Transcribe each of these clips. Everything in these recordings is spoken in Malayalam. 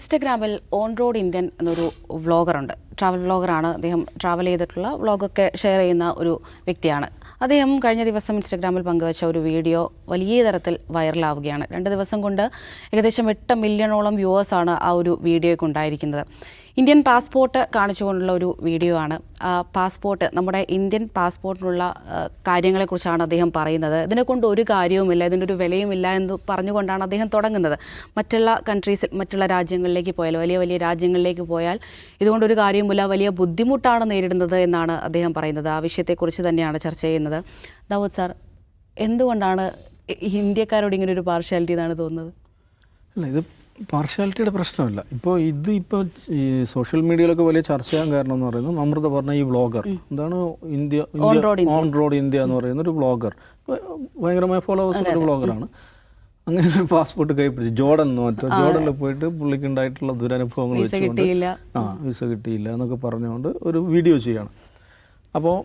ഇൻസ്റ്റഗ്രാമിൽ ഓൺ റോഡ് ഇന്ത്യൻ എന്നൊരു വ്ളോഗറുണ്ട്. ട്രാവൽ വ്ളോഗറാണ്. അദ്ദേഹം ട്രാവൽ ചെയ്തിട്ടുള്ള വ്ളോഗൊക്കെ ഷെയർ ചെയ്യുന്ന ഒരു വ്യക്തിയാണ്. അദ്ദേഹം കഴിഞ്ഞ ദിവസം ഇൻസ്റ്റഗ്രാമിൽ പങ്കുവച്ച ഒരു വീഡിയോ വലിയ തരത്തിൽ വൈറലാവുകയാണ്. രണ്ട് ദിവസം കൊണ്ട് ഏകദേശം എട്ട് മില്യണോളം വ്യൂവേഴ്സാണ് ആ ഒരു വീഡിയോയ്ക്ക് ഉണ്ടായിരിക്കുന്നത്. ഇന്ത്യൻ പാസ്പോർട്ട് കാണിച്ചുകൊണ്ടുള്ള ഒരു വീഡിയോ ആണ്. പാസ്പോർട്ട് നമ്മുടെ ഇന്ത്യൻ പാസ്പോർട്ടിനുള്ള കാര്യങ്ങളെക്കുറിച്ചാണ് അദ്ദേഹം പറയുന്നത്. ഇതിനെ കൊണ്ട് ഒരു കാര്യവുമില്ല ഇതിന്റെ ഒരു വിലയുമില്ല എന്ന് പറഞ്ഞുകൊണ്ടാണ് അദ്ദേഹം തുടങ്ങുന്നത്. മറ്റുള്ള കൺട്രീസിൽ മറ്റുള്ള രാജ്യങ്ങളിലേക്ക് പോയാൽ വലിയ വലിയ രാജ്യങ്ങളിലേക്ക് പോയാൽ ഇതുകൊണ്ടൊരു കാര്യവുമില്ല വലിയ ബുദ്ധിമുട്ടാണ് നേരിടുന്നത് എന്നാണ് അദ്ദേഹം പറയുന്നത്. ആ വിഷയത്തെക്കുറിച്ച് തന്നെയാണ് ചർച്ച ചെയ്യുന്നത്. ദാവൂദ് സാർ എന്തുകൊണ്ടാണ് ഇന്ത്യക്കാരോട് ഇങ്ങനെ ഒരു പാർഷ്യാലിറ്റി എന്നാണ് തോന്നുന്നത്? അല്ല ഇത് പാർഷ്യാലിറ്റിയുടെ പ്രശ്നമില്ല. ഇപ്പോൾ ഇത് ഇപ്പോൾ ഈ സോഷ്യൽ മീഡിയയിലൊക്കെ വലിയ ചർച്ചയാൻ കാരണം എന്ന് പറയുന്നത് അമൃത പറഞ്ഞ ഈ വ്ളോഗർ. എന്താണ് ഇന്ത്യ ഓൺ റോഡ് ഇന്ത്യ. എന്ന് പറയുന്ന ഒരു വ്ളോഗർ. ഭയങ്കരമായ ഫോളോവേഴ്സ് ഒരു വ്ളോഗറാണ്. അങ്ങനെ പാസ്പോർട്ട് കൈ പിടിച്ച് ജോർഡൻ എന്ന് മറ്റോ ജോർഡനിൽ പോയിട്ട് പുള്ളിക്ക് ഉണ്ടായിട്ടുള്ള ദുരനുഭവങ്ങൾ വിസ വെച്ചുകൊണ്ട് കിട്ടിയില്ല. ആ വിസ കിട്ടിയില്ല എന്നൊക്കെ പറഞ്ഞുകൊണ്ട് ഒരു വീഡിയോ ചെയ്യണം അപ്പോൾ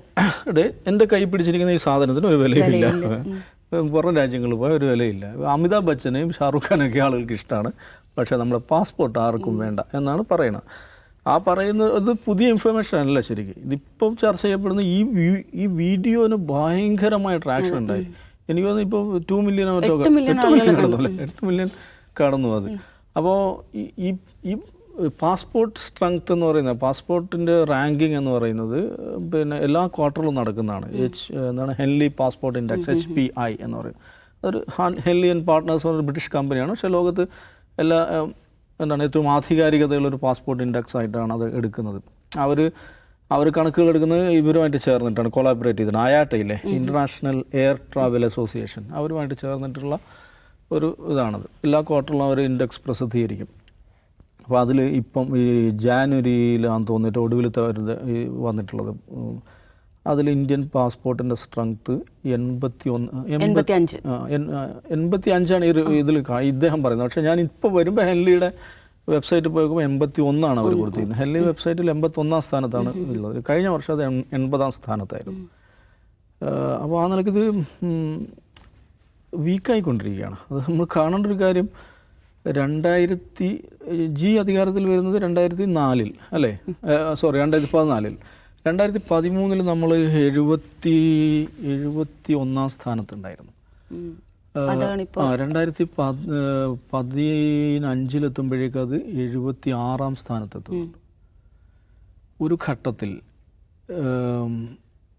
ഡേ എന്റെ കൈ പിടിച്ചിരിക്കുന്ന ഈ സാധനത്തിന് ഒരു വിലയില്ല. പുറം രാജ്യങ്ങളിൽ പോയ ഒരു വിലയില്ല. അമിതാഭ് ബച്ചനെയും ഷാറുഖ് ഖാനൊക്കെ ആളുകൾക്ക് ഇഷ്ടമാണ് പക്ഷേ നമ്മുടെ പാസ്പോർട്ട് ആർക്കും വേണ്ട എന്നാണ് പറയുന്നത്. ആ പറയുന്നത് അത് പുതിയ ഇൻഫർമേഷൻ അല്ല ശരിക്കും. ഇതിപ്പം ചർച്ച ചെയ്യപ്പെടുന്ന ഈ ഈ വീഡിയോന് ഭയങ്കരമായ ട്രാക്ഷൻ ഉണ്ടായി. എനിക്ക് തോന്നുന്നു ഇപ്പോൾ ടു മില്യൺ മറ്റോ എട്ട് മില്യൻ മില്യൺ കടന്നു അല്ലേ? എട്ട് മില്യൺ കടന്നു അത്. അപ്പോൾ ഈ ഈ- പാസ്പോർട്ട് സ്ട്രെങ്ത് എന്ന് പറയുന്നത് പാസ്പോർട്ടിന്റെ റാങ്കിങ് എന്ന് പറയുന്നത് പിന്നെ എല്ലാ ക്വാർട്ടറിലും നടക്കുന്നതാണ്. എച്ച് എന്താണ്? Henley passport index H P I എന്ന് പറയുന്നത് ഒരു ഹെൻലിയൻ ഹെൻലി ആൻഡ് പാർട്ട്നേഴ്സ് ഒരു ബ്രിട്ടീഷ് കമ്പനിയാണ് പക്ഷേ ലോകത്ത് എല്ലാ എന്താണ് ഏറ്റവും ആധികാരികതയുള്ളൊരു പാസ്പോർട്ട് ഇൻഡെക്സ് ആയിട്ടാണ് അത് എടുക്കുന്നത്. അവർ അവർ കണക്കുകൾ എടുക്കുന്നത് ഇവരുമായിട്ട് ചേർന്നിട്ടാണ് കൊളാബറേറ്റ് ചെയ്തത് അയാട്ടയില്ലേ? International air travel association. അവരുമായിട്ട് ചേർന്നിട്ടുള്ള ഒരു ഇതാണത്. എല്ലാ ക്വാർട്ടറിലും അവർ ഇൻഡെക്സ് പ്രസിദ്ധീകരിക്കും. അപ്പോൾ അതിൽ ഇപ്പം ഈ ജാനുവരിയിലാന്ന് തോന്നിയിട്ട് ഒടുവിലത്തെ വന്നിട്ടുള്ളത്. അതിൽ ഇന്ത്യൻ പാസ്പോർട്ടിന്റെ സ്ട്രെങ്ത് എൺപത്തി ഒന്ന് എൺപത്തി അഞ്ച് എൺപത്തി അഞ്ചാണ് ഈ ഇതിൽ ഇദ്ദേഹം പറയുന്നത്. പക്ഷേ ഞാൻ ഇപ്പോൾ വരുമ്പോൾ ഹെൻലിയുടെ വെബ്സൈറ്റ് പോയി നോക്കുമ്പോൾ എൺപത്തി ഒന്നാണ് അവർ കൊടുത്തിരുന്നത്. ഹെൻലി വെബ്സൈറ്റിൽ എൺപത്തി ഒന്നാം സ്ഥാനത്താണ് ഉള്ളത്. കഴിഞ്ഞ വർഷം അത് എൺ- എൺപതാം സ്ഥാനത്തായിരുന്നു. അപ്പോൾ ആ നിലക്കിത് വീക്കായിക്കൊണ്ടിരിക്കുകയാണ്. അത് നമ്മൾ കാണേണ്ട ഒരു കാര്യം രണ്ടായിരത്തി ജി അധികാരത്തിൽ വരുന്നത് രണ്ടായിരത്തി നാലിൽ അല്ലേ? സോറി രണ്ടായിരത്തി പതിനാലിൽ. രണ്ടായിരത്തി പതിമൂന്നിൽ നമ്മൾ എഴുപത്തി എഴുപത്തി ഒന്നാം സ്ഥാനത്തുണ്ടായിരുന്നു ആ രണ്ടായിരത്തി പതിനഞ്ചിലെത്തുമ്പോഴേക്ക് അത് എഴുപത്തി ആറാം സ്ഥാനത്തെത്തുന്നുണ്ട് ഒരു ഘട്ടത്തിൽ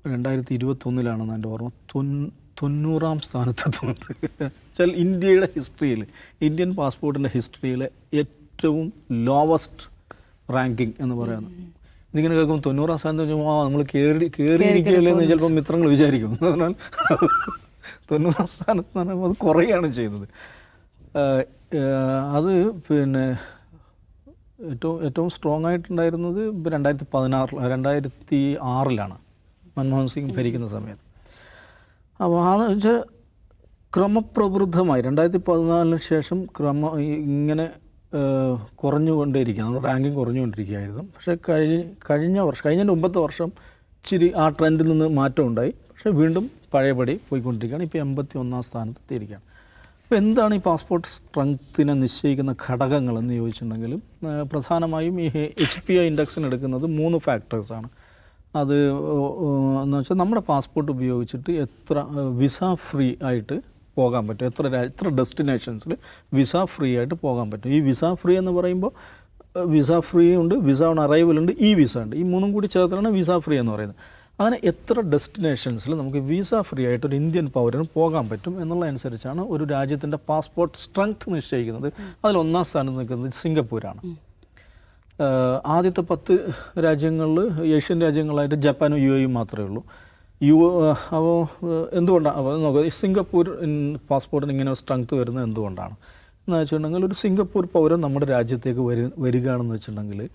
രണ്ടായിരത്തി ഇരുപത്തൊന്നിലാണെന്ന് എന്റെ ഓർമ്മ. തൊണ്ണൂ- തൊണ്ണൂറാം സ്ഥാനത്തെത്തുന്നുണ്ട് വെച്ചാൽ ഇന്ത്യയുടെ ഹിസ്റ്ററിയിൽ ഇന്ത്യൻ പാസ്പോർട്ടിന്റെ ഹിസ്റ്ററിയിലെ ഏറ്റവും ലോവസ്റ്റ് റാങ്കിങ് എന്ന് പറയുന്നത്. ഇതിങ്ങനെ കേൾക്കുമ്പോൾ തൊണ്ണൂറാം സ്ഥാനത്ത് വെച്ചാൽ ആ നമ്മൾ കയറി കയറിയിരിക്കുകയല്ലേ എന്ന് ചിലപ്പോൾ മിത്രങ്ങൾ വിചാരിക്കും. എന്ന് പറഞ്ഞാൽ തൊണ്ണൂറാം സ്ഥാനത്ത് എന്ന് പറയുമ്പോൾ അത് കുറയുകയാണ് ചെയ്യുന്നത്. അത് പിന്നെ ഏറ്റവും ഏറ്റവും സ്ട്രോങ് ആയിട്ടുണ്ടായിരുന്നത് ഇപ്പോൾ രണ്ടായിരത്തി പതിനാറിൽ രണ്ടായിരത്തി ആറിലാണ്. മൻമോഹൻ സിംഗ് ഭരിക്കുന്ന സമയത്ത്. അപ്പോൾ ആ വെച്ചാൽ ക്രമപ്രവൃദ്ധമായി രണ്ടായിരത്തി പതിനാലിന് ശേഷം ക്രമ ഇങ്ങനെ കുറഞ്ഞുകൊണ്ടേയിരിക്കുകയാണ് റാങ്കിങ് കുറഞ്ഞുകൊണ്ടിരിക്കുകയായിരുന്നു. പക്ഷേ കഴിഞ്ഞ കഴിഞ്ഞ വർഷം കഴിഞ്ഞ മുമ്പത്തെ വർഷം ഇച്ചിരി ആ ട്രെൻഡിൽ നിന്ന് മാറ്റം ഉണ്ടായി പക്ഷേ വീണ്ടും പഴയപടി പോയിക്കൊണ്ടിരിക്കുകയാണ്. ഇപ്പോൾ എൺപത്തി ഒന്നാം സ്ഥാനത്ത് എത്തിയിരിക്കുകയാണ്. അപ്പോൾ എന്താണ് ഈ പാസ്പോർട്ട് സ്ട്രെങ്ത്തിനെ നിശ്ചയിക്കുന്ന ഘടകങ്ങൾ എന്ന് ചോദിച്ചിട്ടുണ്ടെങ്കിൽ പ്രധാനമായും ഈ എച്ച് പി ഐ ഇൻഡെക്സിന് എടുക്കുന്നത് മൂന്ന് ഫാക്ടേഴ്സാണ് അത് എന്ന് വെച്ചാൽ നമ്മുടെ പാസ്പോർട്ട് ഉപയോഗിച്ചിട്ട് എത്ര വിസ ഫ്രീ ആയിട്ട് പോകാൻ പറ്റും. എത്ര എത്ര ഡെസ്റ്റിനേഷൻസിൽ വിസ ഫ്രീ ആയിട്ട് പോകാൻ പറ്റും. ഈ വിസ ഫ്രീ എന്ന് പറയുമ്പോൾ വിസ ഫ്രീ ഉണ്ട് വിസ ഓൺ അറൈവൽ ഉണ്ട് ഈ വിസ ഉണ്ട്. ഈ മൂന്നും കൂടി ചേർത്താണ് വിസ ഫ്രീ എന്ന് പറയുന്നത്. അങ്ങനെ എത്ര ഡെസ്റ്റിനേഷൻസിൽ നമുക്ക് വിസ ഫ്രീ ആയിട്ട് ഒരു ഇന്ത്യൻ പൗരന് പോകാൻ പറ്റും എന്നുള്ള അനുസരിച്ചാണ് ഒരു രാജ്യത്തിന്റെ പാസ്പോർട്ട് സ്ട്രെങ്ത് നിശ്ചയിക്കുന്നത്. അതിൽ ഒന്നാം സ്ഥാനത്ത് നിൽക്കുന്നത് സിംഗപ്പൂരാണ്. ആദ്യത്തെ പത്ത് രാജ്യങ്ങളിൽ ഏഷ്യൻ രാജ്യങ്ങളായിട്ട് ജപ്പാനും യു എയും മാത്രമേ ഉള്ളൂ. യു അപ്പോൾ എന്തുകൊണ്ടാണ്? അപ്പോൾ നോക്കുക സിംഗപ്പൂർ പാസ്പോർട്ടിന് ഇങ്ങനെ സ്ട്രെങ്ത് വരുന്നത് എന്തുകൊണ്ടാണ്? എന്ന് വെച്ചിട്ടുണ്ടെങ്കിൽ ഒരു സിംഗപ്പൂർ പൗരൻ നമ്മുടെ രാജ്യത്തേക്ക് വരു വരികയാണെന്ന് വെച്ചിട്ടുണ്ടെങ്കിൽ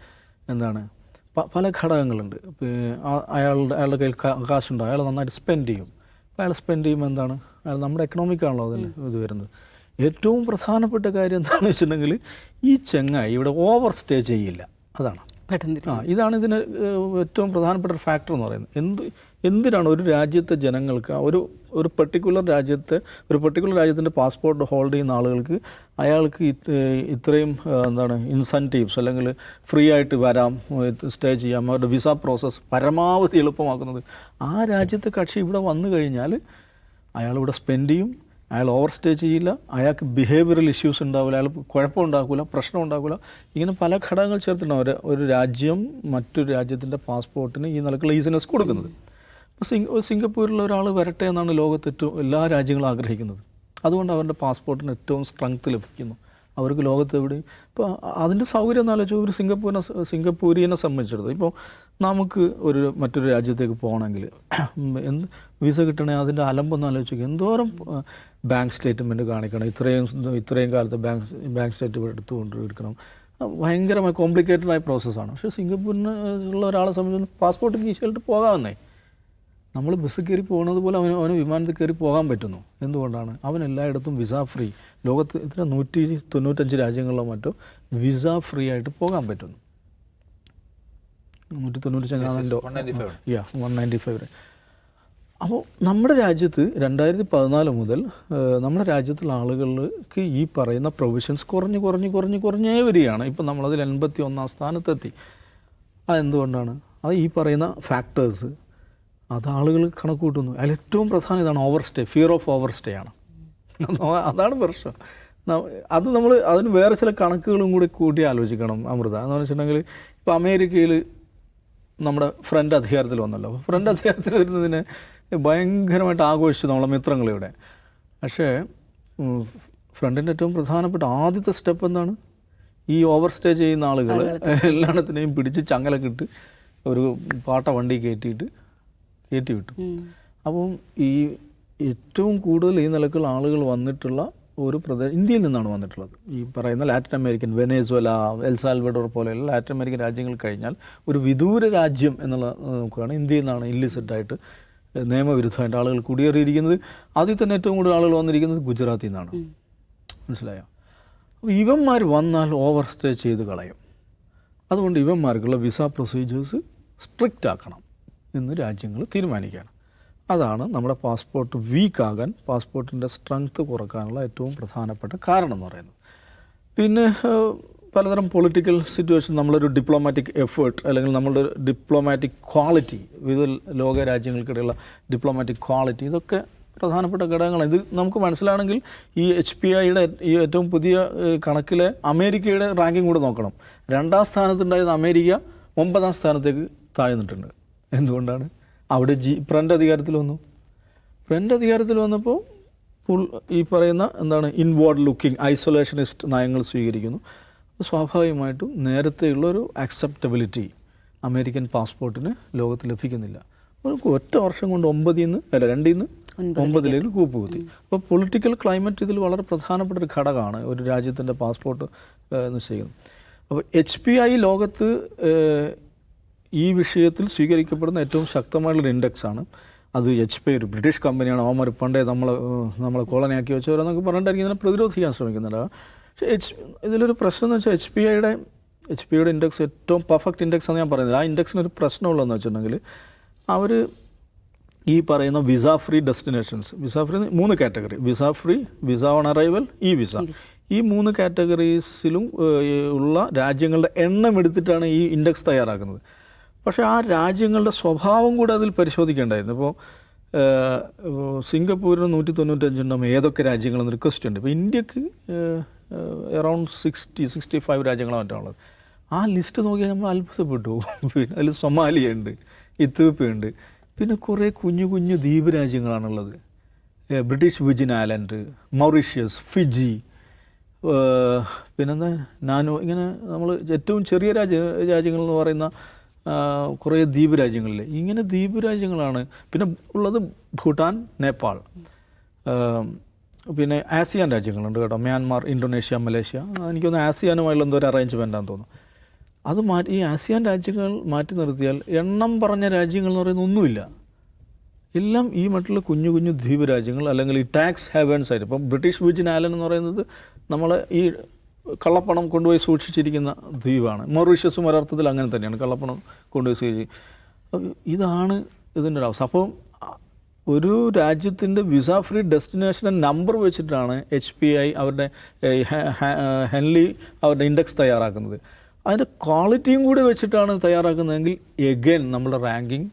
എന്താണ്? പ- പല ഘടകങ്ങളുണ്ട്. അയാളുടെ അയാളുടെ കയ്യിൽ കാ- കാശുണ്ടോ. അയാൾ നന്നായിട്ട് സ്പെൻഡ് ചെയ്യും. അപ്പോൾ അയാൾ സ്പെൻഡ് ചെയ്യുമ്പോൾ എന്താണ്? അയാൾ നമ്മുടെ എക്കണോമിക്കാണല്ലോ അതിൽ ഇത് വരുന്നത്. ഏറ്റവും പ്രധാനപ്പെട്ട കാര്യം എന്താണെന്ന് വെച്ചിട്ടുണ്ടെങ്കിൽ ഈ ചെങ്ങായി ഇവിടെ ഓവർ സ്റ്റേ ചെയ്യില്ല. അതാണ്. പെട്ടെന്ന് ആ ഇതാണ് ഇതിന് ഏറ്റവും പ്രധാനപ്പെട്ട ഒരു ഫാക്ടർ എന്ന് പറയുന്നത്. എന്ത് എന്തിനാണ് ഒരു രാജ്യത്തെ ജനങ്ങൾക്ക് ഒരു ഒരു പെർട്ടിക്കുലർ രാജ്യത്തെ ഒരു പെർട്ടിക്കുലർ രാജ്യത്തിന്റെ പാസ്പോർട്ട് ഹോൾഡ് ചെയ്യുന്ന ആളുകൾക്ക് അയാൾക്ക് ഇത്രയും എന്താണ് ഇൻസെന്റീവ്സ് അല്ലെങ്കിൽ ഫ്രീ ആയിട്ട് വരാം സ്റ്റേ ചെയ്യാം അവരുടെ വിസ പ്രോസസ്സ് പരമാവധി എളുപ്പമാക്കുന്നത്. ആ രാജ്യത്തെ കക്ഷി ഇവിടെ വന്നു കഴിഞ്ഞാൽ അയാൾ ഇവിടെ സ്പെൻഡ് ചെയ്യും അയാൾ ഓവർ സ്റ്റേ ചെയ്യില്ല അയാൾക്ക് ബിഹേവിയറൽ ഇഷ്യൂസ് ഉണ്ടാവില്ല അയാൾ കുഴപ്പം ഉണ്ടാക്കില്ല പ്രശ്നം ഉണ്ടാക്കില്ല ഇങ്ങനെ പല ഘടകങ്ങൾ ചേർത്തിട്ടാണ് ഒരു രാജ്യം മറ്റൊരു രാജ്യത്തിന്റെ പാസ്പോർട്ടിന് ഈ നിലക്കുള്ള ഈസിനെസ് കൊടുക്കുന്നത്. സിംഗപ്പൂരിൽ ഒരാൾ വരട്ടെ എന്നാണ് ലോകത്ത് ഏറ്റവും എല്ലാ രാജ്യങ്ങളും ആഗ്രഹിക്കുന്നത്. അതുകൊണ്ട് അവരുടെ പാസ്പോർട്ടിന് ഏറ്റവും സ്ട്രെങ്ത് ലഭിക്കുന്നു. അവർക്ക് ലോകത്ത് എവിടെ ഇപ്പോൾ അതിന്റെ സൗകര്യം എന്നാലോചിച്ച് ഒരു സിംഗപ്പൂരിനെ സിംഗപ്പൂരിനെ സംബന്ധിച്ചിടത്തോളം ഇപ്പോൾ നമുക്ക് ഒരു മറ്റൊരു രാജ്യത്തേക്ക് പോകണമെങ്കിൽ എന്ത് വിസ കിട്ടണേ അതിന്റെ അലമ്പൊന്നും ആലോചിക്കുക എന്തോരം ബാങ്ക് സ്റ്റേറ്റ്മെന്റ് കാണിക്കണം. ഇത്രയും ഇത്രയും കാലത്തെ ബാങ്ക് ബാങ്ക് സ്റ്റേറ്റ്മെന്റ് എടുത്തുകൊണ്ട് എടുക്കണം ഭയങ്കരമായി കോംപ്ലിക്കേറ്റഡായ പ്രോസസ്സാണ് പക്ഷേ സിംഗപ്പൂരിനുള്ള ഒരാളെ സംബന്ധിച്ച് പാസ്പോർട്ട് ഈസിയായിട്ട് പോകാമെന്നേ നമ്മൾ ബസ് കയറി പോകുന്നത് പോലെ അവന് അവന് വിമാനത്തിൽ കയറി പോകാൻ പറ്റുന്നു. എന്തുകൊണ്ടാണ്? അവൻ എല്ലായിടത്തും വിസ ഫ്രീ ലോകത്ത് ഇത്ര നൂറ്റി തൊണ്ണൂറ്റഞ്ച് രാജ്യങ്ങളിലോ മറ്റോ വിസ ഫ്രീ ആയിട്ട് പോകാൻ പറ്റുന്നു. നൂറ്റി തൊണ്ണൂറ്റഞ്ച് യാ വൺ നയന്റി ഫൈവ് അപ്പോൾ നമ്മുടെ രാജ്യത്ത് രണ്ടായിരത്തി പതിനാല് മുതൽ നമ്മുടെ രാജ്യത്തുള്ള ആളുകൾക്ക് ഈ പറയുന്ന പ്രൊവിഷൻസ് കുറഞ്ഞ് കുറഞ്ഞ് കുറഞ്ഞ് കുറഞ്ഞേ വരികയാണ്. ഇപ്പം നമ്മളതിൽ എൺപത്തി ഒന്നാം സ്ഥാനത്തെത്തി. അതെന്തുകൊണ്ടാണ്? അത് ഈ പറയുന്ന ഫാക്ടേഴ്സ് അത് ആളുകൾ കണക്ക് കൂട്ടുന്നു. അതിൽ ഏറ്റവും പ്രധാനം ഇതാണ് overstay fear of overstay ആണ്. അതാണ് പ്രശ്നം. അത് നമ്മൾ അതിന് വേറെ ചില കണക്കുകളും കൂടി കൂട്ടി ആലോചിക്കണം അമൃത. എന്ന് വെച്ചിട്ടുണ്ടെങ്കിൽ ഇപ്പോൾ അമേരിക്കയിൽ നമ്മുടെ ഫ്രണ്ട് അധികാരത്തിൽ വന്നല്ലോ. അപ്പോൾ ഫ്രണ്ട് അധികാരത്തിൽ വരുന്നതിന് ഭയങ്കരമായിട്ട് ആഘോഷിച്ചു നമ്മളെ മിത്രങ്ങളിവിടെ പക്ഷേ ഫ്രണ്ടിന്റെ ഏറ്റവും പ്രധാനപ്പെട്ട ആദ്യത്തെ സ്റ്റെപ്പ് എന്താണ്? ഈ ഓവർ സ്റ്റേ ചെയ്യുന്ന ആളുകൾ എല്ലായിടത്തിനെയും പിടിച്ച് ചങ്ങലൊക്കെ ഇട്ട് ഒരു പാട്ട വണ്ടി കയറ്റിയിട്ട് കയറ്റി വിട്ടു. അപ്പം ഈ ഏറ്റവും കൂടുതൽ ഈ നിലക്കുള്ള ആളുകൾ വന്നിട്ടുള്ള ഒരു പ്രദേശം ഇന്ത്യയിൽ നിന്നാണ് വന്നിട്ടുള്ളത്. ഈ പറയുന്ന Latin American Venezuela El Salvador പോലെയുള്ള ലാറ്റിൻ അമേരിക്കൻ രാജ്യങ്ങൾ കഴിഞ്ഞാൽ ഒരു വിദൂര രാജ്യം എന്നുള്ള നോക്കുകയാണ് ഇന്ത്യയിൽ നിന്നാണ് ഇല്ലിസിറ്റായിട്ട് നിയമവിരുദ്ധമായിട്ട് ആളുകൾ കുടിയേറിയിരിക്കുന്നത്. അതിൽ തന്നെ ഏറ്റവും കൂടുതൽ ആളുകൾ വന്നിരിക്കുന്നത് ഗുജറാത്തിൽ നിന്നാണ്. മനസ്സിലായോ? അപ്പോൾ ഇവന്മാർ വന്നാൽ ഓവർ സ്റ്റേ ചെയ്ത് കളയും. അതുകൊണ്ട് ഇവന്മാർക്കുള്ള വിസ പ്രൊസീജിയേഴ്സ് സ്ട്രിക്റ്റ് ആക്കണം എന്ന് രാജ്യങ്ങൾ തീരുമാനിക്കുകയാണ്. അതാണ് നമ്മുടെ പാസ്പോർട്ട് വീക്ക് ആകാൻ പാസ്പോർട്ടിന്റെ സ്ട്രെങ്ത് കുറക്കാനുള്ള ഏറ്റവും പ്രധാനപ്പെട്ട കാരണം എന്ന് പറയുന്നത്. പിന്നെ പലതരം പൊളിറ്റിക്കൽ സിറ്റുവേഷൻ നമ്മളൊരു ഡിപ്ലോമാറ്റിക് എഫേർട്ട് അല്ലെങ്കിൽ നമ്മളുടെ ഡിപ്ലോമാറ്റിക് ക്വാളിറ്റി വിവിധ ലോക രാജ്യങ്ങൾക്കിടയിലുള്ള ഡിപ്ലോമാറ്റിക് ക്വാളിറ്റി ഇതൊക്കെ പ്രധാനപ്പെട്ട ഘടകങ്ങളാണ്. ഇത് നമുക്ക് മനസ്സിലാണെങ്കിൽ ഈ എച്ച് പി ഐയുടെ ഈ ഏറ്റവും പുതിയ കണക്കിലെ അമേരിക്കയുടെ റാങ്കിങ് കൂടെ നോക്കണം. രണ്ടാം സ്ഥാനത്തുണ്ടായിരുന്ന അമേരിക്ക ഒമ്പതാം സ്ഥാനത്തേക്ക് താഴ്ന്നിട്ടുണ്ട്. എന്തുകൊണ്ടാണ്? അവിടെ ജി ഫ്രണ്ട് അധികാരത്തിൽ വന്നു. ഫ്രണ്ട് അധികാരത്തിൽ വന്നപ്പോൾ ഫുൾ ഈ പറയുന്ന എന്താണ് ഇൻവേർഡ് ലുക്കിംഗ് ഐസൊലേഷനിസ്റ്റ് നയങ്ങൾ സ്വീകരിക്കുന്നു. സ്വാഭാവികമായിട്ടും നേരത്തെയുള്ള ഒരു അക്സെപ്റ്റബിലിറ്റി അമേരിക്കൻ പാസ്പോർട്ടിന് ലോകത്ത് ലഭിക്കുന്നില്ല. ഒറ്റ വർഷം കൊണ്ട് ഒമ്പതിൽ നിന്ന് അല്ല രണ്ടിൽ നിന്ന് ഒമ്പതിലേക്ക് കൂപ്പ് കുത്തി അപ്പോൾ പൊളിറ്റിക്കൽ ക്ലൈമറ്റ് ഇതിൽ വളരെ പ്രധാനപ്പെട്ട ഒരു ഘടകമാണ് ഒരു രാജ്യത്തിന്റെ പാസ്പോർട്ട് നിശ്ചയിക്കുന്നത് അപ്പോൾ എച്ച് പി ഐ ലോകത്ത് ഈ വിഷയത്തിൽ സ്വീകരിക്കപ്പെടുന്ന ഏറ്റവും ശക്തമായിട്ടുള്ള ഇൻഡെക്സ് ആണ്. അത് എച്ച് പി ഒരു ബ്രിട്ടീഷ് കമ്പനിയാണ് അവന്മാർ പണ്ടേ നമ്മൾ നമ്മളെ കോളനിയാക്കി വെച്ചവരെന്നൊക്കെ പറഞ്ഞിട്ടായിരിക്കും ഇതിനെ പ്രതിരോധിക്കാൻ ശ്രമിക്കുന്നില്ല പക്ഷേ എച്ച് ഇതിലൊരു പ്രശ്നം എന്ന് വെച്ചാൽ എച്ച് പി ഐയുടെ എച്ച് പി യുടെ ഇൻഡെക്സ് ഏറ്റവും പെർഫെക്റ്റ് ഇൻഡെക്സ് ആണ് ഞാൻ പറയുന്നത്. ആ ഇൻഡെക്സിന് ഒരു പ്രശ്നമുള്ളതെന്ന് വെച്ചിട്ടുണ്ടെങ്കിൽ അവർ ഈ പറയുന്ന visa free destinations visa free മൂന്ന് category visa free visa on arrival ഈ വിസ ഈ മൂന്ന് കാറ്റഗറീസിലും ഉള്ള രാജ്യങ്ങളുടെ എണ്ണം എടുത്തിട്ടാണ് ഈ ഇൻഡെക്സ് തയ്യാറാക്കുന്നത്. പക്ഷേ ആ രാജ്യങ്ങളുടെ സ്വഭാവം കൂടെ അതിൽ പരിശോധിക്കേണ്ടായിരുന്നു. ഇപ്പോൾ സിംഗപ്പൂരിന് നൂറ്റി തൊണ്ണൂറ്റഞ്ചെണ്ണം ഏതൊക്കെ രാജ്യങ്ങളെന്നൊരു റിക്വസ്റ്റ് ഉണ്ട്. ഇപ്പോൾ ഇന്ത്യയ്ക്ക് അറൗണ്ട് സിക്സ്റ്റി സിക്സ്റ്റി ഫൈവ് രാജ്യങ്ങളാണ് മറ്റാണുള്ളത് ആ ലിസ്റ്റ് നോക്കിയാൽ നമ്മൾ അത്ഭുതപ്പെട്ടു. പിന്നെ അതിൽ സൊമാലിയ ഉണ്ട് ഇത്യോപ്യ ഉണ്ട്. പിന്നെ കുറേ കുഞ്ഞു കുഞ്ഞു ദ്വീപ് രാജ്യങ്ങളാണുള്ളത്. British Virgin Island Mauritius Fiji പിന്നെന്താ നാനോ ഇങ്ങനെ നമ്മൾ ഏറ്റവും ചെറിയ രാജ്യ രാജ്യങ്ങൾ എന്ന് പറയുന്ന കുറേ ദ്വീപ് രാജ്യങ്ങളിൽ. ഇങ്ങനെ ദ്വീപ് രാജ്യങ്ങളാണ്. പിന്നെ ഉള്ളത് ഭൂട്ടാൻ നേപ്പാൾ. പിന്നെ ആസിയാൻ രാജ്യങ്ങളുണ്ട് കേട്ടോ. Myanmar Indonesia Malaysia. എനിക്കൊന്ന് ആസിയാനുമായുള്ള എന്തോ ഒരു അറേഞ്ച്മെന്റാന്ന് തോന്നുന്നു. അത് മാറ്റി ഈ ആസിയാൻ രാജ്യങ്ങൾ മാറ്റി നിർത്തിയാൽ എണ്ണം പറഞ്ഞ രാജ്യങ്ങൾ എന്ന് പറയുന്ന ഒന്നുമില്ല. എല്ലാം ഈ മറ്റുള്ള കുഞ്ഞു കുഞ്ഞു ദ്വീപ് രാജ്യങ്ങൾ അല്ലെങ്കിൽ ഈ ടാക്സ് ഹെവൻസ് ആയിട്ട്. ഇപ്പം ബ്രിട്ടീഷ് വിജിൻ ആലൻ എന്ന് പറയുന്നത് നമ്മളെ ഈ കള്ളപ്പണം കൊണ്ടുപോയി സൂക്ഷിച്ചിരിക്കുന്ന ദ്വീപാണ്. മൊറീഷ്യസും ഒരർത്ഥത്തിൽ അങ്ങനെ തന്നെയാണ് കള്ളപ്പണം കൊണ്ടുപോയി സൂക്ഷിച്ച്. ഇതാണ് ഇതിന്റെ ഒരു അവസ്ഥ. അപ്പം ഒരു രാജ്യത്തിന്റെ വിസ ഫ്രീ ഡെസ്റ്റിനേഷന്റെ നമ്പർ വെച്ചിട്ടാണ് എച്ച് പി ഐ അവരുടെ ഹെൻലി അവരുടെ ഇൻഡെക്സ് തയ്യാറാക്കുന്നത്. അതിന്റെ ക്വാളിറ്റിയും കൂടി വെച്ചിട്ടാണ് തയ്യാറാക്കുന്നതെങ്കിൽ എഗൈൻ നമ്മുടെ റാങ്കിങ്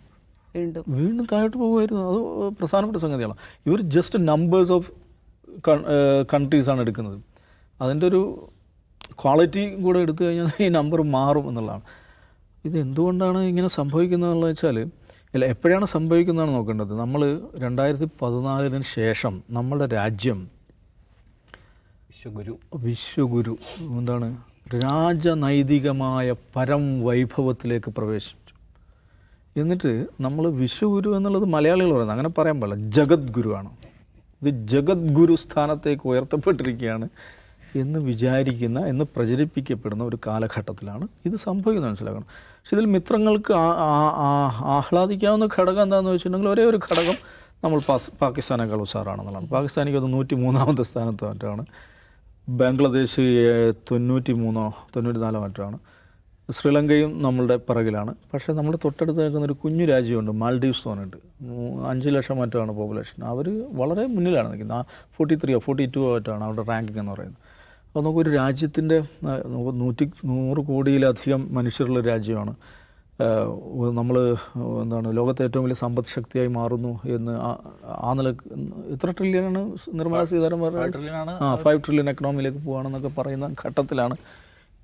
വീണ്ടും. വീണ്ടും താഴോട്ട് പോകുമായിരുന്നു. അത് പ്രധാനപ്പെട്ട സംഗതിയാണ്. ഇവർ ജസ്റ്റ് നമ്പേഴ്സ് ഓഫ് കൺട്രീസാണ് എടുക്കുന്നത്. അതിന്റെ ഒരു ക്വാളിറ്റി കൂടെ എടുത്തു കഴിഞ്ഞാൽ ഈ നമ്പർ മാറും എന്നുള്ളതാണ്. ഇത് എന്തുകൊണ്ടാണ് ഇങ്ങനെ സംഭവിക്കുന്നതെന്ന് വെച്ചാൽ അല്ല എപ്പോഴാണ് സംഭവിക്കുന്നതാണ് നോക്കേണ്ടത്? നമ്മൾ രണ്ടായിരത്തി പതിനാലിന് ശേഷം നമ്മുടെ രാജ്യം വിശ്വഗുരു. വിശ്വഗുരു എന്താണ്? രാജനൈതികമായ പരം വൈഭവത്തിലേക്ക് പ്രവേശിച്ചു. എന്നിട്ട് നമ്മൾ വിശ്വഗുരു എന്നുള്ളത് മലയാളികൾ പറയുന്നത്. അങ്ങനെ പറയാൻ പാടില്ല. ജഗദ്ഗുരുവാണ്. ഇത് ജഗദ്ഗുരു സ്ഥാനത്തേക്ക് ഉയർത്തപ്പെട്ടിരിക്കുകയാണ് എന്ന് വിചാരിക്കുന്ന എന്ന് പ്രചരിപ്പിക്കപ്പെടുന്ന ഒരു കാലഘട്ടത്തിലാണ് ഇത് സംഭവിക്കുന്നത്. മനസ്സിലാക്കണം. പക്ഷെ ഇതിൽ മിത്രങ്ങൾക്ക് ആഹ്ലാദിക്കാവുന്ന ഘടകം എന്താണെന്ന് വെച്ചിട്ടുണ്ടെങ്കിൽ ഒരേ ഒരു ഘടകം നമ്മൾ പാസ് പാകിസ്ഥാനേക്കാൾ ഉഷാറാണെന്നുള്ളതാണ്. പാകിസ്ഥാനിക്ക് അത് നൂറ്റി മൂന്നാമത്തെ സ്ഥാനത്ത് മറ്റാണ് ബംഗ്ലാദേശ് തൊണ്ണൂറ്റി മൂന്നോ തൊണ്ണൂറ്റി നാലോ മറ്റാണ് ശ്രീലങ്കയും നമ്മളുടെ പിറകിലാണ്. പക്ഷേ നമ്മുടെ തൊട്ടടുത്ത് നിൽക്കുന്ന ഒരു കുഞ്ഞു രാജ്യമുണ്ട് മാൽഡീവ്സ് പറഞ്ഞിട്ട്. അഞ്ച് ലക്ഷം മറ്റാണ് പോപ്പുലേഷൻ അവർ വളരെ മുന്നിലാണ് നിൽക്കുന്നത്. ഫോർട്ടി ത്രീയോ ഫോർട്ടി ടു മറ്റാണ് അവരുടെ റാങ്കിങ് എന്ന് പറയുന്നത്. അപ്പോൾ നമുക്ക് ഒരു രാജ്യത്തിന്റെ നൂറ്റി നൂറ് കോടിയിലധികം മനുഷ്യരുള്ള രാജ്യമാണ്. നമ്മൾ എന്താണ് ലോകത്തെ ഏറ്റവും വലിയ സമ്പദ് ശക്തിയായി മാറുന്നു എന്ന് ആ- നില എത്ര ട്രില്യനാണ് നിർമ്മല സീതാരാമൻ ആ ഫൈവ് ട്രില്യൺ എക്കണോമിയിലേക്ക് പോകുകയാണെന്നൊക്കെ പറയുന്ന ഘട്ടത്തിലാണ്.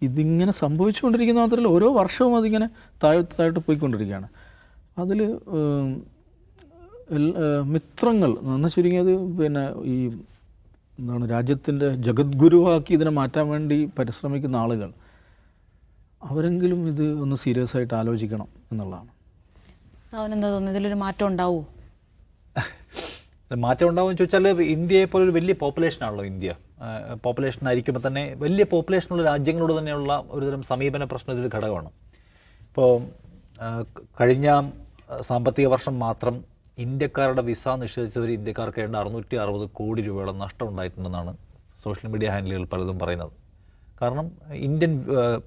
ഇതിങ്ങനെ സംഭവിച്ചുകൊണ്ടിരിക്കുന്ന മാത്രമല്ല ഓരോ വർഷവും അതിങ്ങനെ താഴോട്ട് താഴോട്ട് പോയിക്കൊണ്ടിരിക്കുകയാണ്. അതിൽ മിത്രങ്ങൾ എന്ന് ചുരുങ്ങിയത് പിന്നെ ഈ എന്താണ് രാജ്യത്തിന്റെ ജഗദ്ഗുരുവാക്കി ഇതിനെ മാറ്റാൻ വേണ്ടി പരിശ്രമിക്കുന്ന ആളുകൾ അവരെങ്കിലും ഇത് ഒന്ന് സീരിയസ് ആയിട്ട് ആലോചിക്കണം എന്നുള്ളതാണ്. അവനെന്താ തോന്നുന്നു? ഇതിലൊരു മാറ്റം ഉണ്ടാവുമോ മാറ്റം ഉണ്ടാവുമെന്ന് ചോദിച്ചാൽ ഇന്ത്യയെ പോലെ ഒരു വലിയ പോപ്പുലേഷൻ ആണല്ലോ ഇന്ത്യ. പോപ്പുലേഷൻ ആയിരിക്കുമ്പോൾ തന്നെ വലിയ പോപ്പുലേഷനുള്ള രാജ്യങ്ങളോട് തന്നെയുള്ള ഒരുതരം സമീപന പ്രശ്നം ഇതിൽ ഘടകമാണ്. ഇപ്പോൾ കഴിഞ്ഞ സാമ്പത്തിക വർഷം മാത്രം ഇന്ത്യക്കാരുടെ വിസ നിഷേധിച്ചവർ ഇന്ത്യക്കാർക്ക് ഏതാണ്ട് അറുന്നൂറ്റി അറുപത് കോടി രൂപയോളം നഷ്ടം ഉണ്ടായിട്ടുണ്ടെന്നാണ് സോഷ്യൽ മീഡിയ ഹാൻഡിലുകൾ പലതും പറയുന്നത്. കാരണം ഇന്ത്യൻ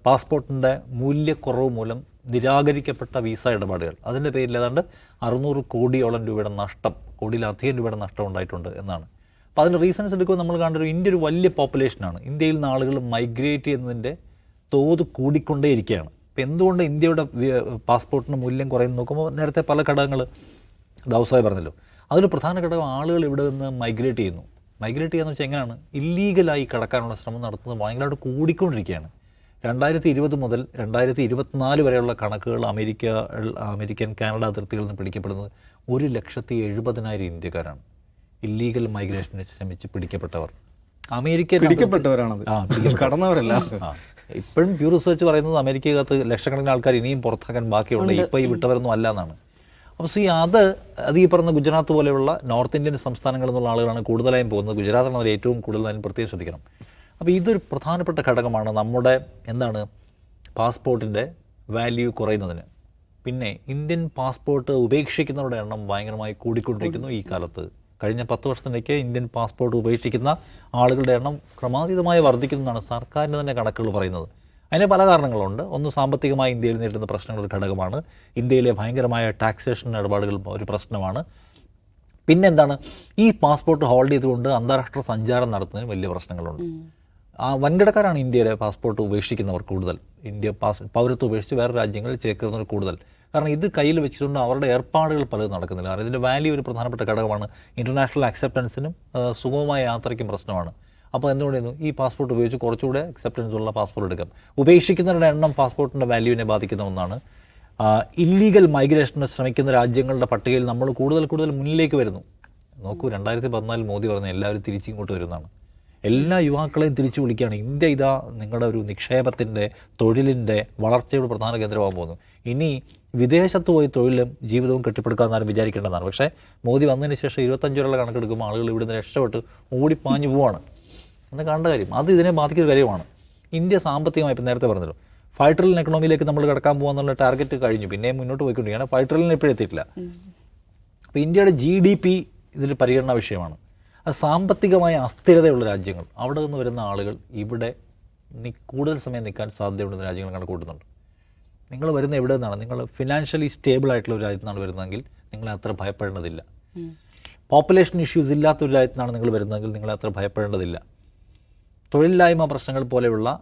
പാസ്പോർട്ടിന്റെ മൂല്യക്കുറവ് മൂലം നിരാകരിക്കപ്പെട്ട വിസ ഇടപാടുകൾ അതിന്റെ പേരിൽ ഏതാണ്ട് അറുന്നൂറ് കോടിയോളം രൂപയുടെ നഷ്ടം കോടിയിലധികം രൂപയുടെ നഷ്ടം ഉണ്ടായിട്ടുണ്ട് എന്നാണ്. അപ്പോൾ അതിന്റെ റീസൺസ് എടുക്കുമ്പോൾ നമ്മൾ കാണുന്ന ഇന്ത്യ ഒരു വലിയ പോപ്പുലേഷനാണ്. ഇന്ത്യയിൽ നിന്ന് ആളുകൾ മൈഗ്രേറ്റ് ചെയ്യുന്നതിന്റെ തോത് കൂടിക്കൊണ്ടേയിരിക്കുകയാണ്. അപ്പോൾ എന്തുകൊണ്ട് ഇന്ത്യയുടെ പാസ്പോർട്ടിന് മൂല്യം കുറയുന്നു? നോക്കുമ്പോൾ നേരത്തെ പല ഘടകങ്ങൾ ദൗസായി പറഞ്ഞല്ലോ. അതിന് പ്രധാന ഘടകം ആളുകൾ ഇവിടെ നിന്ന് മൈഗ്രേറ്റ് ചെയ്യുന്നു. മൈഗ്രേറ്റ് ചെയ്യാന്ന് വെച്ചാൽ എങ്ങനെയാണ് ഇല്ലീഗലായി കടക്കാനുള്ള ശ്രമം നടത്തുന്നത് ഭയങ്കരമായിട്ട് കൂടിക്കൊണ്ടിരിക്കുകയാണ്. രണ്ടായിരത്തി ഇരുപത് മുതൽ രണ്ടായിരത്തി ഇരുപത്തിനാല് വരെയുള്ള കണക്കുകൾ അമേരിക്ക അമേരിക്കൻ കാനഡ അതിർത്തികളിൽ നിന്ന് പിടിക്കപ്പെടുന്നത് ഒരു ലക്ഷത്തി എഴുപതിനായിരം ഇന്ത്യക്കാരാണ്. ഇല്ലീഗൽ മൈഗ്രേഷനെ ശ്രമിച്ച് പിടിക്കപ്പെട്ടവർ. അമേരിക്ക പിടിക്കപ്പെട്ടവരാണത്. കടന്നവരല്ല ഇപ്പോഴും പ്യൂർ റിസർച്ച് പറയുന്നത് അമേരിക്കകത്ത് ലക്ഷക്കണക്കിന് ആൾക്കാർ ഇനിയും പുറത്താക്കാൻ ബാക്കിയുള്ള ഇപ്പോൾ ഈ വിട്ടവരൊന്നും അല്ല എന്നാണ്. അപ്പോൾ സി അത് അത് ഈ പറഞ്ഞ ഗുജറാത്ത് പോലെയുള്ള നോർത്ത് ഇന്ത്യൻ സംസ്ഥാനങ്ങളിൽ നിന്നുള്ള ആളുകളാണ് കൂടുതലായും പോകുന്നത്. ഗുജറാത്താണ് അവർ ഏറ്റവും അതിന് പ്രത്യേകം ശ്രദ്ധിക്കണം. അപ്പോൾ ഇതൊരു പ്രധാനപ്പെട്ട ഘടകമാണ് നമ്മുടെ എന്താണ് പാസ്പോർട്ടിന്റെ വാല്യൂ കുറയുന്നതിന്. പിന്നെ ഇന്ത്യൻ പാസ്പോർട്ട് ഉപേക്ഷിക്കുന്നവരുടെ എണ്ണം ഭയങ്കരമായി കൂടിക്കൊണ്ടിരിക്കുന്നു ഈ കാലത്ത്. കഴിഞ്ഞ പത്ത് വർഷത്തിലേക്ക് ഇന്ത്യൻ പാസ്പോർട്ട് ഉപേക്ഷിക്കുന്ന ആളുകളുടെ എണ്ണം ക്രമാതീതമായി വർദ്ധിക്കുന്നതാണ് സർക്കാരിന്റെ തന്നെ കണക്കുകൾ പറയുന്നത്. അതിന് പല കാരണങ്ങളുണ്ട്. ഒന്ന് സാമ്പത്തികമായി ഇന്ത്യയിൽ നേരിടുന്ന പ്രശ്നങ്ങൾ ഒരു ഘടകമാണ്. ഇന്ത്യയിലെ ഭയങ്കരമായ ടാക്സേഷൻ ഇടപാടുകൾ ഒരു പ്രശ്നമാണ്. പിന്നെന്താണ്? ഈ പാസ്പോർട്ട് ഹോൾഡ് ചെയ്തുകൊണ്ട് അന്താരാഷ്ട്ര സഞ്ചാരം നടത്തുന്നതിന് വലിയ പ്രശ്നങ്ങളുണ്ട്. ആ വൻകിടക്കാരാണ് ഇന്ത്യയിലെ പാസ്പോർട്ട് ഉപേക്ഷിക്കുന്നവർ കൂടുതൽ. ഇന്ത്യ പാസ് പൗരത്വം ഉപേക്ഷിച്ച് വേറെ രാജ്യങ്ങളിൽ ചേക്കുന്നവർ കൂടുതൽ. കാരണം ഇത് കയ്യിൽ വെച്ചിട്ടുണ്ട് അവരുടെ ഏർപ്പാടുകൾ പലതും നടക്കുന്നില്ല. കാരണം ഇതിന്റെ വാല്യൂ ഒരു പ്രധാനപ്പെട്ട ഘടകമാണ്. ഇന്റർനാഷണൽ അക്സെപ്റ്റൻസിനും സുഗമമായ യാത്രയ്ക്കും പ്രശ്നമാണ്. അപ്പോൾ എന്തുകൊണ്ടായിരുന്നു ഈ പാസ്പോർട്ട് ഉപയോഗിച്ച് കുറച്ചുകൂടെ അക്സെപ്റ്റൻസ് ഉള്ള പാസ്പോർട്ട് എടുക്കാം. ഉപേക്ഷിക്കുന്നവരുടെ എണ്ണം പാസ്പോർട്ടിന്റെ വാല്യൂവിനെ ബാധിക്കുന്ന ഒന്നാണ്. ഇല്ലീഗൽ മൈഗ്രേഷന് ശ്രമിക്കുന്ന രാജ്യങ്ങളുടെ പട്ടികയിൽ നമ്മൾ കൂടുതൽ കൂടുതൽ മുന്നിലേക്ക് വരുന്നു. നോക്കൂ രണ്ടായിരത്തി പതിനാലിൽ മോദി പറഞ്ഞ എല്ലാവരും തിരിച്ചിങ്ങോട്ട് വരുന്നതാണ്. എല്ലാ യുവാക്കളെയും തിരിച്ചു വിളിക്കുകയാണ്. ഇന്ത്യ ഇതാ നിങ്ങളുടെ ഒരു നിക്ഷേപത്തിന്റെ തൊഴിലിന്റെ വളർച്ചയുടെ പ്രധാന കേന്ദ്രമാകാൻ പോകുന്നു. ഇനി വിദേശത്ത് പോയി തൊഴിലും ജീവിതവും കെട്ടിപ്പടുക്കാമെന്നാണ് വിചാരിക്കേണ്ടതാണ്. പക്ഷേ മോദി വന്നതിന് ശേഷം ഇരുപത്തഞ്ച് വരെയുള്ള കണക്കെടുക്കുമ്പോൾ ആളുകൾ ഇവിടുന്ന് രക്ഷപ്പെട്ട് ഓടിപ്പാഞ്ഞു പോവാണ്. എന്ന് കണ്ട കാര്യം. അത് ഇതിനെ ബാധിക്കുന്ന കാര്യമാണ്. ഇന്ത്യ സാമ്പത്തികമായി ഇപ്പം നേരത്തെ പറഞ്ഞല്ലോ ഫൈവ് ട്രില്യൻ എക്കണോമിയിലേക്ക് നമ്മൾ കിടക്കാൻ പോകാന്നുള്ള ടാർഗറ്റ് കഴിഞ്ഞു. പിന്നെ മുന്നോട്ട് പോയിക്കൊണ്ടിരിക്കുകയാണ്. ഫൈവ് ട്രില്യൻ ഇപ്പോഴെത്തിയിട്ടില്ല അപ്പോൾ ഇന്ത്യയുടെ ജി ഡി പി ഇതിൽ പരിഗണന വിഷയമാണ്. അത് സാമ്പത്തികമായ അസ്ഥിരതയുള്ള രാജ്യങ്ങൾ. അവിടെ നിന്ന് വരുന്ന ആളുകൾ ഇവിടെ കൂടുതൽ സമയം നിൽക്കാൻ സാധ്യതയുള്ള രാജ്യങ്ങൾ കണക്കൂട്ടുന്നുണ്ട് നിങ്ങൾ വരുന്ന എവിടെ നിന്നാണ്? നിങ്ങൾ ഫിനാൻഷ്യലി സ്റ്റേബിൾ ആയിട്ടുള്ള ഒരു രാജ്യത്തു നിന്നാണ് വരുന്നതെങ്കിൽ നിങ്ങൾ അത്ര ഭയപ്പെടേണ്ടതില്ല. പോപ്പുലേഷൻ ഇഷ്യൂസ് ഇല്ലാത്തൊരു നിന്നാണ് നിങ്ങൾ വരുന്നതെങ്കിൽ നിങ്ങൾ അത്ര ഭയപ്പെടേണ്ടതില്ല. തൊഴിലില്ലായ്മ പ്രശ്നങ്ങൾ പോലെയുള്ള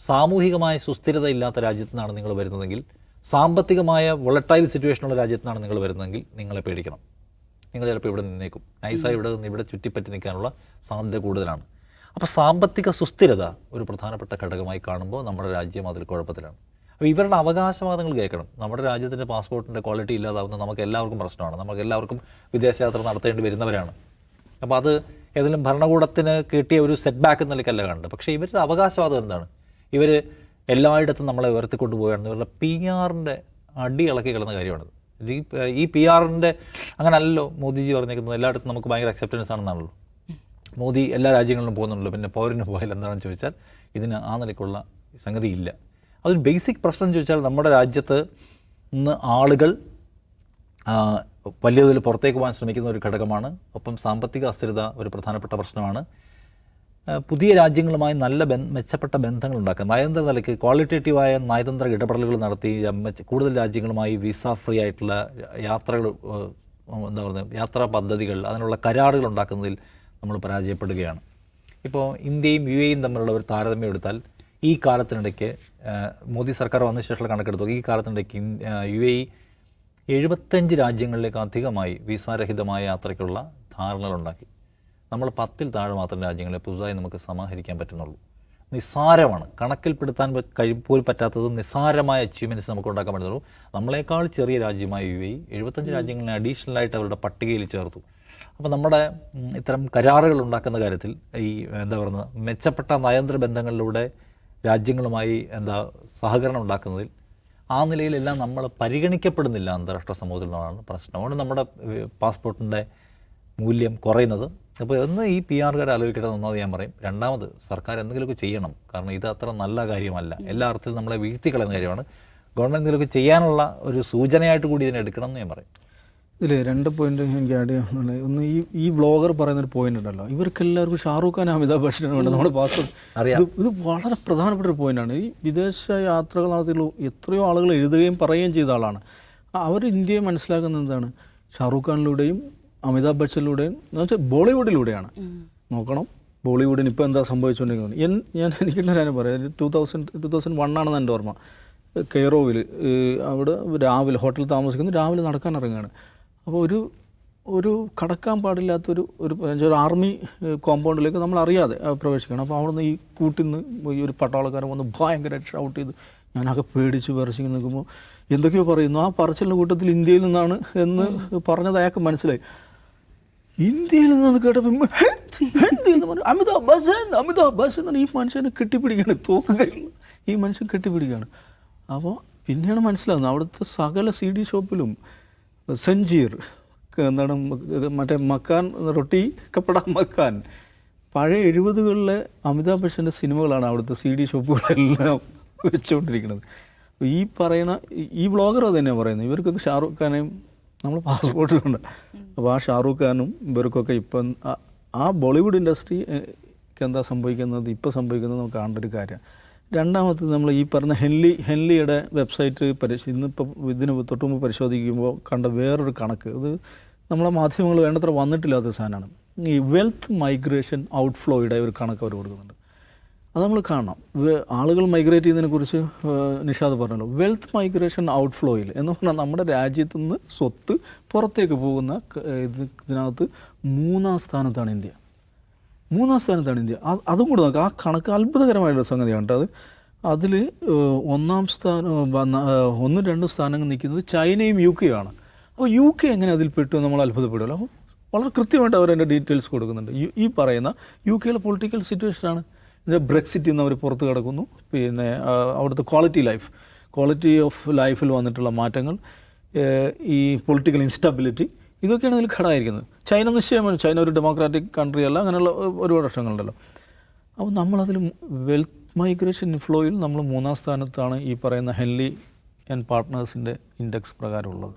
സാമൂഹികമായ സുസ്ഥിരത ഇല്ലാത്ത രാജ്യത്തു നിന്നാണ് നിങ്ങൾ വരുന്നതെങ്കിൽ സാമ്പത്തികമായ വൊളട്ടൈൽ സിറ്റുവേഷനുള്ള രാജ്യത്തു നിങ്ങൾ വരുന്നതെങ്കിൽ നിങ്ങളെ പേടിക്കണം. നിങ്ങൾ ചിലപ്പോൾ ഇവിടെ നിന്നേക്കും. നൈസായി ഇവിടെ നിന്ന് ഇവിടെ ചുറ്റിപ്പറ്റി നിൽക്കാനുള്ള സാധ്യത കൂടുതലാണ്. അപ്പോൾ സാമ്പത്തിക സുസ്ഥിരത ഒരു പ്രധാനപ്പെട്ട ഘടകമായി കാണുമ്പോൾ നമ്മുടെ രാജ്യം അതിൽ കുഴപ്പത്തിലാണ്. അപ്പോൾ ഇവരുടെ അവകാശവാദങ്ങൾ കേൾക്കണം. നമ്മുടെ രാജ്യത്തിന്റെ പാസ്പോർട്ടിന്റെ ക്വാളിറ്റി ഇല്ലാതാവുന്ന നമുക്ക് എല്ലാവർക്കും പ്രശ്നമാണ്. നമുക്ക് എല്ലാവർക്കും വിദേശയാത്ര നടത്തേണ്ടി വരുന്നവരാണ്. അപ്പോൾ അത് ഏതെങ്കിലും ഭരണകൂടത്തിന് കിട്ടിയ ഒരു സെറ്റ് ബാക്ക് എന്ന നിലയ്ക്കല്ല കാണുന്നത് പക്ഷേ ഇവരുടെ അവകാശവാദം എന്താണ്? ഇവർ എല്ലായിടത്തും നമ്മളെ ഉയർത്തിക്കൊണ്ട് പോവുകയാണ് ഇവരുടെ പി ആറിന്റെ അടി ഇളക്കി കിടന്ന കാര്യമാണത്. ഈ പി ആറിന്റെ അങ്ങനല്ലോ മോദിജി പറഞ്ഞേക്കുന്നത് എല്ലായിടത്തും നമുക്ക് ഭയങ്കര അക്സെപ്റ്റൻസ് ആണെന്നാണല്ലോ. മോദി എല്ലാ രാജ്യങ്ങളിലും പോകുന്നുണ്ടല്ലോ. പിന്നെ പൗരന് പോയാൽ എന്താണെന്ന് ചോദിച്ചാൽ ഇതിന് ആ നിലയ്ക്കുള്ള സംഗതിയില്ല. അതൊരു ബേസിക് പ്രശ്നം ചോദിച്ചാൽ നമ്മുടെ രാജ്യത്ത് ഇന്ന് ആളുകൾ വലിയ തോതിൽ പുറത്തേക്ക് പോകാൻ ശ്രമിക്കുന്ന ഒരു ഘടകമാണ്. ഒപ്പം സാമ്പത്തിക അസ്ഥിരത ഒരു പ്രധാനപ്പെട്ട പ്രശ്നമാണ്. പുതിയ രാജ്യങ്ങളുമായി നല്ല മെച്ചപ്പെട്ട ബന്ധങ്ങൾ ഉണ്ടാക്കുക നയതന്ത്ര നിലയ്ക്ക് ക്വാളിറ്റേറ്റീവായ നയതന്ത്ര ഇടപെടലുകൾ നടത്തി കൂടുതൽ രാജ്യങ്ങളുമായി വിസ ഫ്രീ ആയിട്ടുള്ള യാത്രകൾ എന്താ പറയുക യാത്രാ പദ്ധതികൾ അതിനുള്ള കരാറുകൾ ഉണ്ടാക്കുന്നതിൽ നമ്മൾ പരാജയപ്പെടുകയാണ്. ഇപ്പോൾ ഇന്ത്യയും യു എയും തമ്മിലുള്ള ഒരു താരതമ്യം എടുത്താൽ ഈ കാലത്തിനിടയ്ക്ക് മോദി സർക്കാർ വന്ന ശേഷമുള്ള കണക്കെടുത്തു ഈ കാലത്തിനിടയ്ക്ക് യു എ ഇ എഴുപത്തഞ്ച് രാജ്യങ്ങളിലേക്ക് അധികമായി വിസാരഹിതമായ യാത്രയ്ക്കുള്ള ധാരണകളുണ്ടാക്കി. നമ്മൾ പത്തിൽ താഴെ മാത്രം രാജ്യങ്ങളെ പുതുതായി നമുക്ക് സമാഹരിക്കാൻ പറ്റുന്നുള്ളൂ. നിസ്സാരമാണ് കണക്കിൽപ്പെടുത്താൻ പ- കഴി പോലും പറ്റാത്തത് നിസ്സാരമായ അച്ചീവ്മെന്റ്സ് നമുക്ക് ഉണ്ടാക്കാൻ പറ്റുന്നുള്ളൂ. നമ്മളെക്കാൾ ചെറിയ രാജ്യമായ യു എ എഴുപത്തഞ്ച് രാജ്യങ്ങളെ അഡീഷണൽ ആയിട്ട് അവരുടെ പട്ടികയിൽ ചേർത്തു. അപ്പോൾ നമ്മുടെ ഇത്തരം കരാറുകൾ ഉണ്ടാക്കുന്ന കാര്യത്തിൽ ഈ എന്താ പറയുന്നത് മെച്ചപ്പെട്ട നയന്ത്ര ബന്ധങ്ങളിലൂടെ രാജ്യങ്ങളുമായി എന്താ സഹകരണം ഉണ്ടാക്കുന്നതിൽ ആ നിലയിലെല്ലാം നമ്മൾ പരിഗണിക്കപ്പെടുന്നില്ല അന്താരാഷ്ട്ര സമൂഹത്തിൽ നിന്നാണ് പ്രശ്നം. അതുകൊണ്ട് നമ്മുടെ പാസ്പോർട്ടിന്റെ മൂല്യം കുറയുന്നത്. അപ്പോൾ ഒന്ന് ഈ പി ആർക്കാർ ആലോചിക്കട്ടെ ഒന്നാമത് ഞാൻ പറയും. രണ്ടാമത് സർക്കാർ എന്തെങ്കിലുമൊക്കെ ചെയ്യണം. കാരണം ഇത് അത്ര നല്ല കാര്യമല്ല. എല്ലാ അർത്ഥത്തിലും നമ്മളെ വീഴ്ത്തിക്കളയുന്ന കാര്യമാണ്. ഗവൺമെന്റ് എന്തെങ്കിലുമൊക്കെ ചെയ്യാനുള്ള ഒരു സൂചനയായിട്ട് കൂടി ഇതിനെ എടുക്കണം എന്ന് ഞാൻ പറയും. ഇതിൽ രണ്ട് പോയിന്റ് എനിക്ക് ആഡ് ചെയ്യാനുള്ളത് ഒന്ന് ഈ ഈ വ്ളോഗർ പറയുന്ന ഒരു പോയിന്റ് ഉണ്ടല്ലോ. ഇവർക്ക് എല്ലാവർക്കും ഷാറൂഖ് ഖാൻ അമിതാഭ് ബച്ചനാണ് വേണ്ടത് നമ്മുടെ പാസ്പോർട്ട് അറിയാം. ഇത് വളരെ പ്രധാനപ്പെട്ട ഒരു പോയിന്റാണ് ഈ വിദേശ യാത്രകൾ നടത്തിയുള്ള എത്രയോ ആളുകൾ എഴുതുകയും പറയുകയും ചെയ്ത ആളാണ്. അവർ ഇന്ത്യയെ മനസ്സിലാക്കുന്നത് എന്താണ്? ഷാറൂഖ് ഖാനിലൂടെയും അമിതാഭ് ബച്ചനിലൂടെയും എന്ന് വെച്ചാൽ ബോളിവുഡിലൂടെയാണ്. നോക്കണം. ബോളിവുഡിന് ഇപ്പോൾ എന്താ സംഭവിച്ചുകൊണ്ടിരിക്കുന്നത്? എൻ ഞാൻ എനിക്കുള്ളൊരു പറയാം. ടൂ തൗസൻഡ് ടൂ തൗസൻഡ് വണ്ണാണെന്ന് എന്റെ ഓർമ്മ. കെയറോവിൽ അവിടെ രാവിലെ ഹോട്ടലിൽ താമസിക്കുന്നു രാവിലെ നടക്കാൻ ഇറങ്ങുകയാണ്. അപ്പോൾ ഒരു ഒരു കടക്കാൻ പാടില്ലാത്തൊരു ഒരു ഒരു ആർമി കോമ്പൗണ്ടിലേക്ക് നമ്മൾ അറിയാതെ പ്രവേശിക്കണം. അപ്പോൾ അവിടുന്ന് ഈ കൂട്ടിൽ നിന്ന് ഈ ഒരു പട്ടാളക്കാരൻ വന്ന് ഭയങ്കര ഷൗട്ട് ചെയ്ത് ഞാനൊക്കെ പേടിച്ച് പറിച്ചു നിൽക്കുമ്പോൾ എന്തൊക്കെയോ പറയുന്നു. ആ പറച്ചിലിന്റെ കൂട്ടത്തിൽ ഇന്ത്യയിൽ നിന്നാണ് എന്ന് പറഞ്ഞത് അയാൾക്ക് മനസ്സിലായി. ഇന്ത്യയിൽ നിന്ന് കേട്ടപ്പോൾ ഇമ്മ, "ഹേ, ഹിന്ദി എന്ന് പറഞ്ഞു. അമിതാഭ് ബസ് അമിതാഭ് ബച്ചൻ എന്നാണ് ഈ മനുഷ്യനെ കെട്ടിപ്പിടിക്കുകയാണ് തോക്കുകയാണ്. ഈ മനുഷ്യൻ കെട്ടിപ്പിടിക്കുകയാണ്. അപ്പോൾ പിന്നെയാണ് മനസ്സിലാവുന്നത് അവിടുത്തെ സകല സി ഡി ഷോപ്പിലും സഞ്ജീർ എന്താണ് മറ്റേ മക്കാൻ റൊട്ടി കപ്പട മക്കാൻ. പഴയ എഴുപതുകളിലെ അമിതാഭ് ബച്ചന്റെ സിനിമകളാണ് അവിടുത്തെ സി ഡി ഷോപ്പുകളെല്ലാം വെച്ചുകൊണ്ടിരിക്കുന്നത് ഈ പറയുന്ന ഈ- വ്ളോഗർ അത് തന്നെയാണ് പറയുന്നത്. ഇവർക്കൊക്കെ ഷാറൂഖ് ഖാനെയും നമ്മൾ പാസ്പോർട്ടിലുണ്ട്. അപ്പോൾ ആ ഷാറൂഖ് ഖാനും ഇവർക്കൊക്കെ ഇപ്പം ആ- ബോളിവുഡ് ഇൻഡസ്ട്രിക്ക് എന്താ സംഭവിക്കുന്നത് ഇപ്പോൾ സംഭവിക്കുന്നത് നമുക്ക് കാണേണ്ട ഒരു കാര്യമാണ് രണ്ടാമത്തത് നമ്മൾ ഈ പറഞ്ഞ ഹെൻലി ഹെൻലിയുടെ വെബ്സൈറ്റ് പരിശോ ഇന്നിപ്പോൾ ഇതിന് തൊട്ട് മുമ്പ് പരിശോധിക്കുമ്പോൾ കണ്ട വേറൊരു കണക്ക്. അത് നമ്മളെ മാധ്യമങ്ങൾ വേണ്ടത്ര വന്നിട്ടില്ലാത്ത സാധനമാണ്. ഈ വെൽത്ത് മൈഗ്രേഷൻ ഔട്ട്ഫ്ലോയുടെ ഒരു കണക്ക് അവർ കൊടുക്കുന്നുണ്ട്. അത് നമ്മൾ കാണണം. ആളുകൾ മൈഗ്രേറ്റ് ചെയ്യുന്നതിനെക്കുറിച്ച് നിഷാദ് പറഞ്ഞല്ലോ. വെൽത്ത് മൈഗ്രേഷൻ ഔട്ട്ഫ്ലോയിൽ എന്ന് പറഞ്ഞാൽ നമ്മുടെ രാജ്യത്തു നിന്ന് സ്വത്ത് പുറത്തേക്ക് പോകുന്ന ഇത് ഇതിനകത്ത് മൂന്നാം സ്ഥാനത്താണ് ഇന്ത്യ. മൂന്നാം സ്ഥാനത്താണ് ഇന്ത്യ. അത് കൂടെ നോക്കാം. ആ കണക്ക് അത്ഭുതകരമായിട്ടുള്ള സംഗതിയാണ് കേട്ടോ. അത് അതിൽ ഒന്നാം സ്ഥാനം ഒന്നും രണ്ടും സ്ഥാനങ്ങൾ നിൽക്കുന്നത് ചൈനയും യു കെയുമാണ് അപ്പോൾ യു കെ എങ്ങനെ അതിൽ പെട്ടു നമ്മൾ അത്ഭുതപ്പെടുമല്ലോ? അപ്പോൾ വളരെ കൃത്യമായിട്ട് അവർ അതിന്റെ ഡീറ്റെയിൽസ് കൊടുക്കുന്നുണ്ട്. ഈ പറയുന്ന യു കെയിലെ പൊളിറ്റിക്കൽ സിറ്റുവേഷനാണ്. ഇതിന്റെ ബ്രെക്സിറ്റിൽ നിന്ന് അവർ പുറത്ത് കിടക്കുന്നു. പിന്നെ അവിടുത്തെ ക്വാളിറ്റി ലൈഫ്. ക്വാളിറ്റി ഓഫ് ലൈഫിൽ വന്നിട്ടുള്ള മാറ്റങ്ങൾ ഈ പൊളിറ്റിക്കൽ ഇൻസ്റ്റബിലിറ്റി ഇതൊക്കെയാണ് ഇതിൽ ഘടകമായിരിക്കുന്നത്. ചൈന നിശ്ചയമാണ് ചൈന ഒരു ഡെമോക്രാറ്റിക് കൺട്രി അല്ല. അങ്ങനെയുള്ള ഒരുപാട് പ്രശ്നങ്ങളുണ്ടല്ലോ. അപ്പോൾ നമ്മളതിൽ വെൽത്ത് മൈഗ്രേഷൻ ഫ്ലോയിൽ നമ്മൾ മൂന്നാം സ്ഥാനത്താണ് ഈ പറയുന്ന ഹെൻലി ആൻഡ് പാർട്ട്നേഴ്സിന്റെ ഇൻഡെക്സ് പ്രകാരം ഉള്ളത്